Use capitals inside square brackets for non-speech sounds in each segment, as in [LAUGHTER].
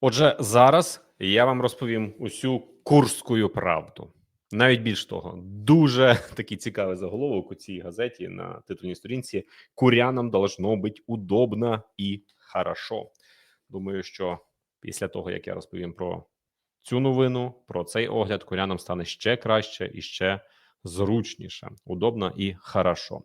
Отже, зараз я вам розповім усю курську правду. Навіть більш того, дуже [LAUGHS] такий цікавий заголовок у цій газеті на титульній сторінці: Курянам должно бути удобно і хорошо. Думаю, що після того як я розповім про цю новину, про цей огляд, курянам стане ще краще і ще зручніше, удобно і хорошо.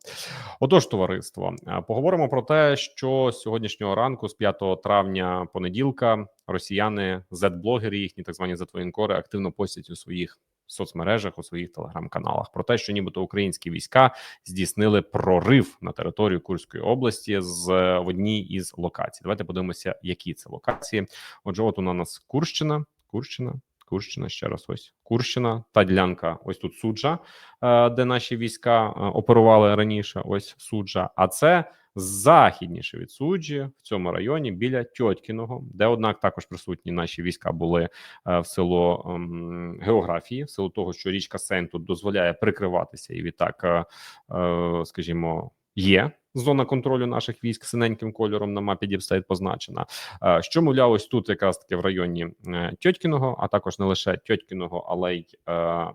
Отож, товариство, поговоримо про те, що з сьогоднішнього ранку, з 5 травня понеділка, росіяни, зет-блогери, їхні так звані зет-воєнкори, активно постять у своїх соцмережах, у своїх телеграм-каналах про те, що нібито українські війська здійснили прорив на територію Курської області з в одній із локацій. Давайте подивимося, які це локації. Отже, от у нас Курщина, Курщина. Курщина ще раз ось Курщина, та ділянка. Ось тут суджа, е, де наші війська е, оперували раніше. Ось суджа. А це західніше від суджі в цьому районі біля Тьоткіного, де однак також присутні наші війська були е, в силу ем, географії, в силу того, що річка Сен тут дозволяє прикриватися, і відтак, скажімо, є. Зона контролю наших військ синеньким кольором на мапі Діпстейт позначена. Е, Що мовляв, ось тут якраз таки в районі е, Тьоткіного, а також не лише Тьоткіного, але й е,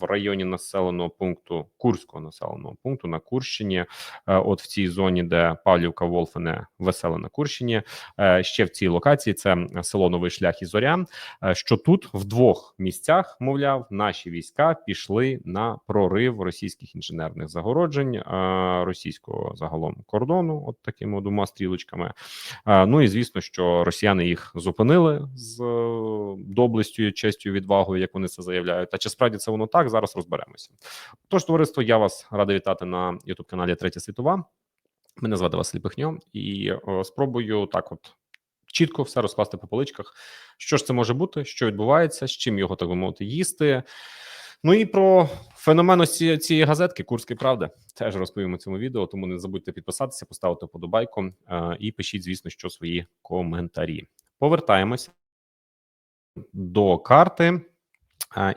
в районі населеного пункту Курського населеного пункту на Курщині, е, от в цій зоні, де Павлівка, Волфене, Веселе на Курщині, е, ще в цій локації це село Новий Шлях і Зоря. е, Що тут в двох місцях, мовляв, наші війська пішли на прорив російських інженерних загороджень е, російського загалом кордону, от такими двома стрілочками. Е, Ну і звісно, що росіяни їх зупинили з е, доблестю, честю, відвагою, як вони це заявляють. Та чи справді це воно так? Зараз розберемося. Тож, товариство, я вас радий вітати на youtube каналі Третя Світова. Мене звати Василь Пихньо, і е, спробую так, от чітко все розкласти по поличках. Що ж це може бути, що відбувається, з чим його так би мовити їсти. Ну і про феномен ось ці- цієї газетки Курської правди теж розповімо в цьому відео. Тому не забудьте підписатися, поставити подобайку е, і пишіть, звісно, що свої коментарі. Повертаємося до карти.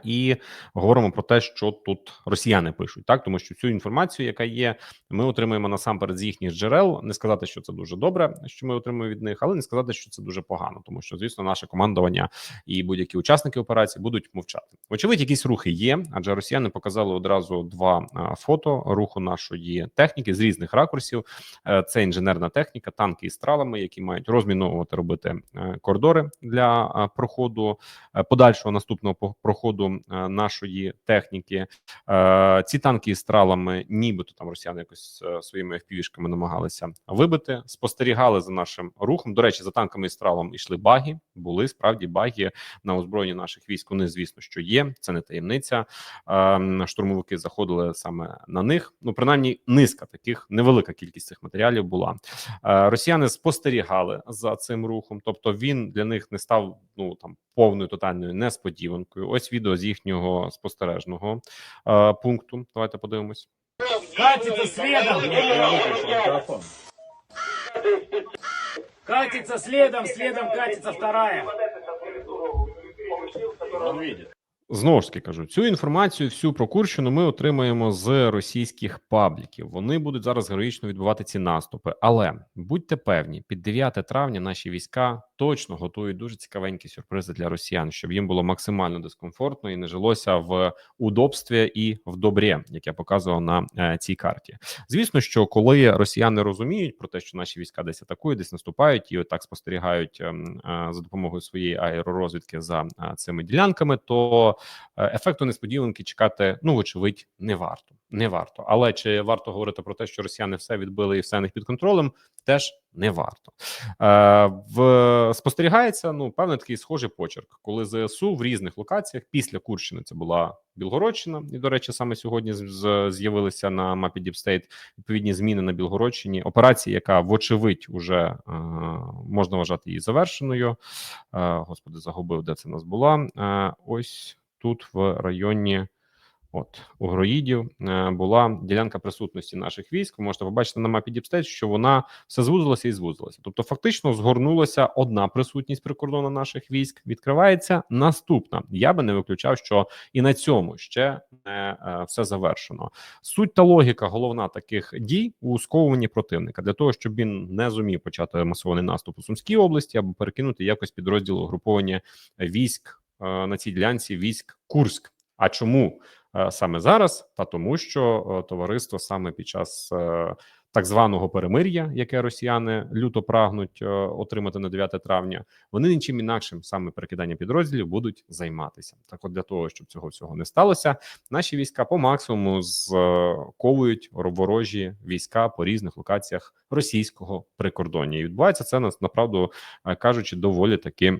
І говоримо про те, що тут росіяни пишуть, так тому що цю інформацію, яка є, ми отримуємо насамперед з їхніх джерел. Не сказати, що це дуже добре, що ми отримуємо від них, але не сказати, що це дуже погано, тому що звісно, наше командування і будь-які учасники операції будуть мовчати. Вочевидь, якісь рухи є, адже росіяни показали одразу два фото руху нашої техніки з різних ракурсів. Е, Це інженерна техніка, танки із стралами, які мають розміновувати робити е, коридори для проходу е, подальшого наступного проходу е, нашої техніки. Е, Ці танки із стралами, нібито там росіяни якось е, своїми FPV-шками намагалися вибити. Спостерігали за нашим рухом. До речі, за танками і стралом йшли баги. Були справді баги на озброєнні наших військ. Вони звісно, що є. Це не таємниця. Штурмовики заходили саме на них. Ну, принаймні, низка таких невелика кількість цих матеріалів була. Росіяни спостерігали за цим рухом, тобто він для них не став ну там повною тотальною несподіванкою. Ось відео з їхнього спостережного е, пункту. Давайте подивимось. Катится следом. Катится следом, следом катится вторая. Он видит. Знову ж таки кажу, цю інформацію всю про Курщину ми отримаємо з російських пабліків. Вони будуть зараз героїчно відбувати ці наступи. Але будьте певні, під 9 травня наші війська точно готують дуже цікавенькі сюрпризи для росіян, щоб їм було максимально дискомфортно і не жилося в удобстві і в добрі, як я показував на е, цій карті. Звісно, що коли росіяни розуміють про те, що наші війська десь атакують, десь наступають і отак спостерігають ем, е, за допомогою своєї аеророзвідки за е, цими ділянками, то ефекту несподіванки чекати, ну вочевидь, не варто. Не варто, але чи варто говорити про те, що росіяни все відбили і все них під контролем, теж не варто. Е, в спостерігається ну певний такий схожий почерк, коли ЗСУ в різних локаціях після Курщини це була Білгородщина, і до речі, саме сьогодні з'явилися на мапі Діпстейт відповідні зміни на Білгородщині. Операція, яка вочевидь уже е, можна вважати її завершеною. Е, господи, загубив, де це нас була. Е, ось тут в районі От у Гроїдів е, була ділянка присутності наших військ. Ви можете побачити на мапі Діпстейт, що вона все звузилася і звузилася. Тобто, фактично, згорнулася одна присутність прикордону наших військ. Відкривається наступна. Я би не виключав, що і на цьому ще не е, все завершено. Суть та логіка головна таких дій у сковуванні противника для того, щоб він не зумів почати масований наступ у Сумській області або перекинути якось підрозділ угруповання військ е, на цій ділянці військ Курськ. А чому саме зараз? Та тому, що е, товариство саме під час е, так званого перемир'я, яке росіяни люто прагнуть е, отримати на 9 травня, вони нічим інакшим саме перекидання підрозділів будуть займатися. Так, от для того, щоб цього всього не сталося, наші війська по максимуму зковують ворожі війська по різних локаціях російського прикордоння. І відбувається це нас направду е, кажучи, доволі таки.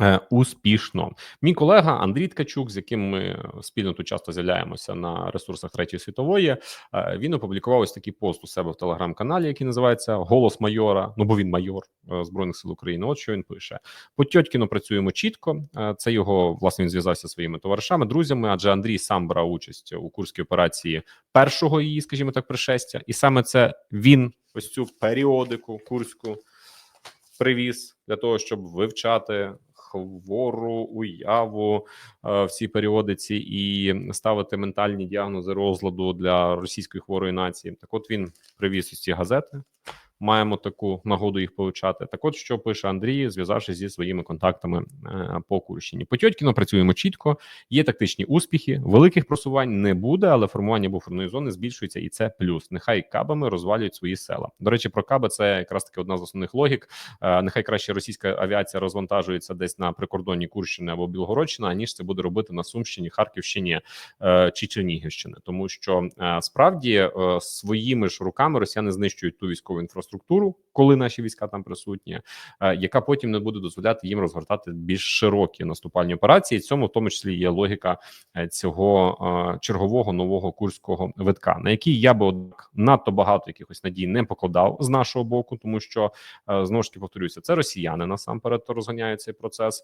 Е, Успішно, мій колега Андрій Ткачук, з яким ми спільно тут часто з'являємося на ресурсах третьої світової. е, Він опублікував ось такий пост у себе в телеграм-каналі, який називається Голос майора. Ну бо він майор е, збройних сил України. От що він пише: по Тьоткіну працюємо чітко. Це його власне він зв'язався своїми товаришами, друзями. Адже Андрій сам брав участь у курській операції першого її, скажімо так, пришестя, і саме це він ось цю періодику курську привіз для того, щоб вивчати хвору уяву е, в цій періодиці і ставити ментальні діагнози розладу для російської хворої нації. Так, от він привіз ці газети. Маємо таку нагоду їх повчати. Так, от що пише Андрій, зв'язавшись зі своїми контактами е, по Курщині. По працюємо чітко. Є тактичні успіхи. Великих просувань не буде, але формування буферної зони збільшується, і це плюс. Нехай кабами розвалюють свої села. До речі, про каби це якраз таки одна з основних логік. Е, Нехай краще російська авіація розвантажується десь на прикордонні Курщини або Білгородщина, аніж це буде робити на Сумщині, Харківщині е, чи Чернігівщини, тому що справді своїми ж руками росіяни знищують ту військову інфраструктуру, коли наші війська там присутні, е, яка потім не буде дозволяти їм розгортати більш широкі наступальні операції. Цьому в тому числі є логіка е, цього е, чергового нового курського витка, на який я би однак надто багато якихось надій не покладав з нашого боку, тому що знову ж таки повторюся, це росіяни насамперед розганяють цей процес.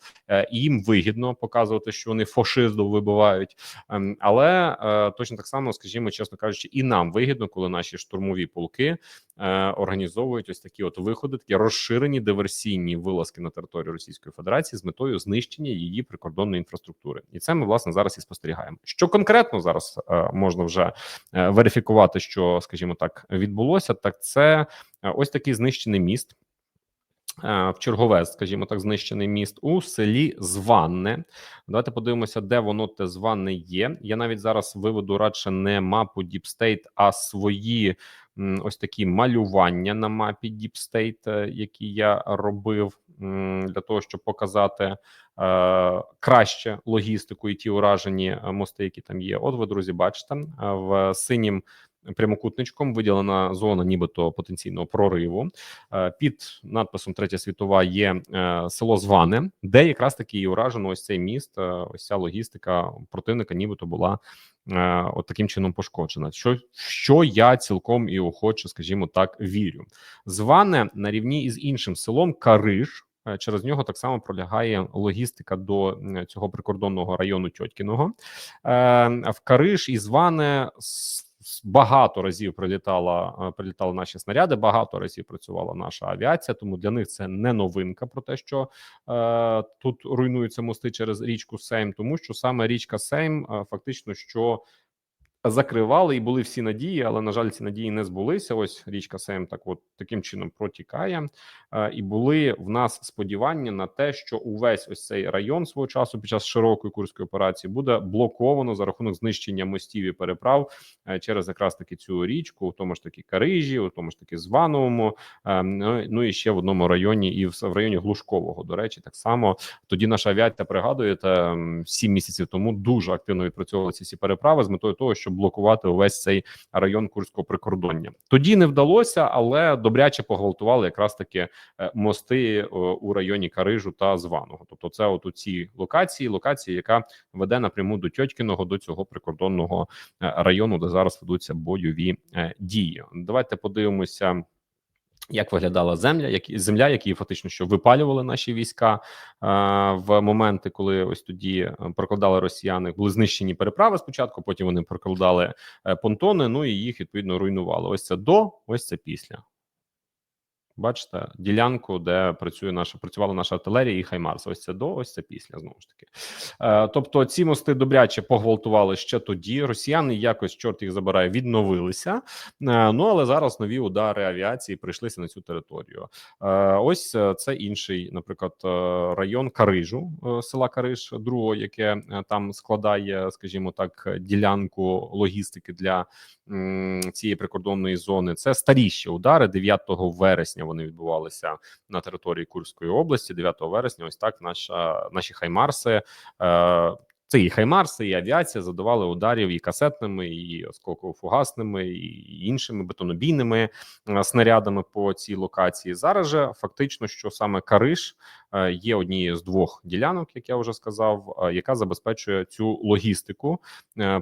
І їм вигідно показувати, що вони фашизму вибивають. Ем, Але точно так само, скажімо, чесно кажучи, і нам вигідно, коли наші штурмові полки е, організовують ось такі от виходи, такі розширені диверсійні вилазки на територію Російської Федерації з метою знищення її прикордонної інфраструктури, і це ми власне зараз і спостерігаємо. Що конкретно зараз е, можна вже е, верифікувати, що скажімо так відбулося, так це е, ось такий знищений міст. Е, В чергове, скажімо так, знищений міст у селі Званне. Давайте подивимося, де воно те зване є. Я навіть зараз виведу радше не мапу State, а свої ось такі малювання на мапі е, які я робив для того, щоб показати е, краще логістику і ті уражені е, мости, які там є. От ви, друзі, бачите, в синім прямокутничком виділена зона, нібито потенційного прориву. Е, Під надписом Третя світова є е, село Зване, де якраз таки і уражено ось цей міст. е, Ось ця логістика противника, нібито була от таким чином пошкоджена. Що, що я цілком і охоче, скажімо так, вірю. Зване на рівні із іншим селом Кариш. Через нього так само пролягає логістика до цього прикордонного району Тьоткіного. В Кариш і Зване багато разів прилітала е, прилітали наші снаряди. Багато разів працювала наша авіація. Тому для них це не новинка про те, що е, тут руйнуються мости через річку Сейм, тому що саме річка Сейм е, фактично що. Закривали і були всі надії, але на жаль, ці надії не збулися. Ось річка Сейм так, от таким чином протікає, Е, і були в нас сподівання на те, що увесь ось цей район свого часу під час широкої курської операції буде блоковано за рахунок знищення мостів і переправ е, через якраз таки цю річку, у тому ж таки Карижі, у тому ж таки Звановому, е, ну, ну і ще в одному районі, і в, районі Глушкового. До речі, так само тоді наша авіація пригадуєте сім місяців тому дуже активно відпрацьовували ці всі переправи з метою того, щоб блокувати увесь цей район курського прикордоння. Тоді не вдалося, але добряче погвалтували якраз таки е, мости у районі Карижу та Званого. Тобто, це от у цій локації, локації, яка веде напряму до Тьотькіного, до цього прикордонного е, району, де зараз ведуться бойові е, дії. Давайте подивимося. Як виглядала земля, як земля, які фактично що випалювали наші війська е, в моменти, коли ось тоді е, прокладали росіяни, були знищені переправи спочатку. Потім вони прокладали е, понтони. Ну і їх відповідно руйнували. Ось це до, ось це після. Бачите, ділянку, де працює наша працювала наша артилерія і Хаймарс. Ось це до, ось це після. Знову ж таки. Е, тобто, ці мости добряче погвалтували ще тоді. Росіяни якось чорт їх забирає, відновилися. Е, ну але зараз нові удари авіації прийшлися на цю територію. Е, ось е, це інший, наприклад, е, район Карижу, е, села Кариж, другого, яке там складає, скажімо так, ділянку логістики для м, цієї прикордонної зони. Це старіші удари 9 вересня. Вони відбувалися на території Курської області. 9 вересня. Ось так наша наші хаймарси. Е, це і хаймарси, і авіація задавали ударів і касетними, і осколково-фугасними, і іншими бетонобійними е, снарядами по цій локації. Зараз же фактично, що саме Кариш е, є однією з двох ділянок, як я вже сказав, е, яка забезпечує цю логістику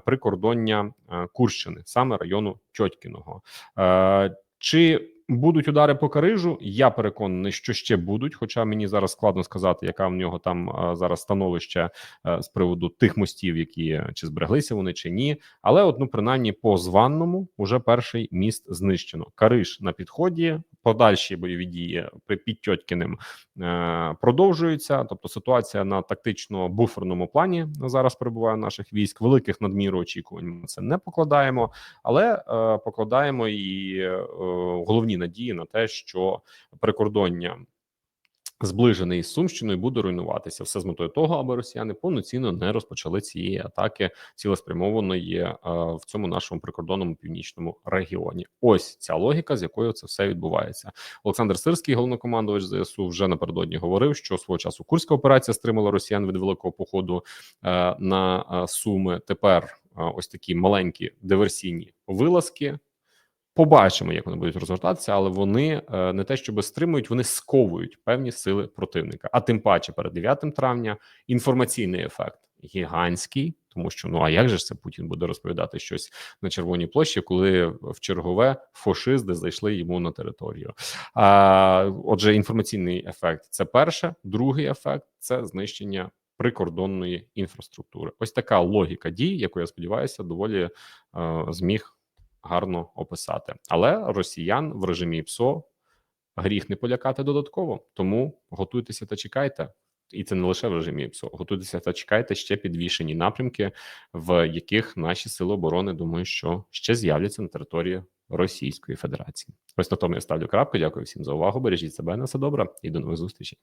прикордоння Курщини, саме району Тьотькіного. Е, Чи будуть удари по Карижу? Я переконаний, що ще будуть. Хоча мені зараз складно сказати, яка в нього там е, зараз становище е, з приводу тих мостів, які е, чи збереглися вони чи ні. Але от, ну, принаймні по званному уже перший міст знищено. Кариж на підході. Подальші бойові дії під Тьоткіним е, продовжуються. Тобто ситуація на тактично буферному плані зараз перебуває наших військ. Великих надміру очікувань ми це не покладаємо, але е, покладаємо і е, головні надії на те, що прикордоння зближений з Сумщиною буде руйнуватися все з метою того, аби росіяни повноцінно не розпочали цієї атаки цілеспрямованої е, в цьому нашому прикордонному північному регіоні. Ось ця логіка, з якою це все відбувається. Олександр Сирський, головнокомандувач ЗСУ, вже напередодні говорив, що свого часу курська операція стримала росіян від великого походу е, на е, суми. Тепер ось такі маленькі диверсійні вилазки. Побачимо, як вони будуть розгортатися, але вони е, не те, щоб стримують, вони сковують певні сили противника. А тим паче перед 9 травня інформаційний ефект гігантський, тому що ну а як же це Путін буде розповідати щось на червоній площі, коли в чергове фашисти зайшли йому на територію? А отже, інформаційний ефект це перше, другий ефект це знищення прикордонної інфраструктури. Ось така логіка дій, яку я сподіваюся, доволі е, зміг гарно описати. Але росіян в режимі ПСО гріх не полякати додатково. Тому готуйтеся та чекайте. І це не лише в режимі ПСО. Готуйтеся та чекайте ще підвішені напрямки, в яких наші сили оборони думаю, що ще з'являться на території Російської Федерації. Ось на тому я ставлю крапку. Дякую всім за увагу. Бережіть себе на все добре і до нових зустрічей.